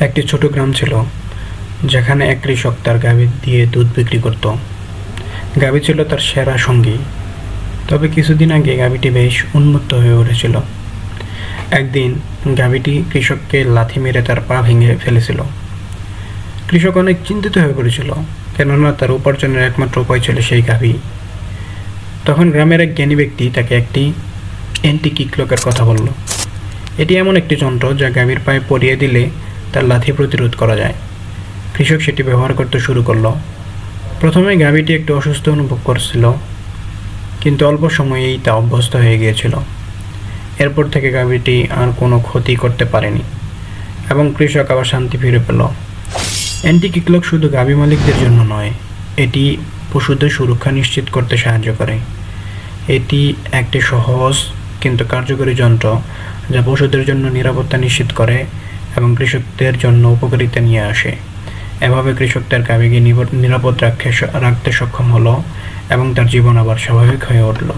একটি ছোট গ্রাম ছিল, যেখানে এক কৃষক তার গাভী দিয়ে দুধ বিক্রি করত। গাভী ছিল তার সেরা সঙ্গী। তবে কিছুদিন আগে গাভীটি বেশ উন্মুক্ত হয়ে উঠেছিল। একদিন গাভীটি কৃষককে লাথি মেরে তার পা ভেঙে ফেলেছিল। কৃষক অনেক চিন্তিত হয়ে পড়েছিল, কেননা তার উপার্জনের একমাত্র উপায় ছিল সেই গাভী। তখন গ্রামের এক জ্ঞানী ব্যক্তি তাকে একটি অ্যান্টি কিকলকের কথা বলল। এটি এমন একটি যন্ত্র যা গাভীর পায়ে পরিয়ে দিলে তার লাথি প্রতিরোধ করা যায়। কৃষক সেটি ব্যবহার করতে শুরু করল। প্রথমে গাভীটি একটু অসুস্থ অনুভব করছিল, কিন্তু অল্প সময়েই তা অভ্যস্ত হয়ে গিয়েছিল। এরপর থেকে গাভীটি আর কোনো ক্ষতি করতে পারেনি এবং কৃষক আবার শান্তি ফিরে পেল। অ্যান্টি কিকলক শুধু গাভী মালিকদের জন্য নয়, এটি পশুদের সুরক্ষা নিশ্চিত করতে সাহায্য করে। এটি একটি সহজ কিন্তু কার্যকরী যন্ত্র যা পশুদের জন্য নিরাপত্তা নিশ্চিত করে এবং কৃষকদের জন্য উপকারিতা নিয়ে আসে। এভাবে কৃষকদের কাবিগে নিরাপদ রাখতে সক্ষম হলো এবং তার জীবন আবার স্বাভাবিক হয়ে উঠল।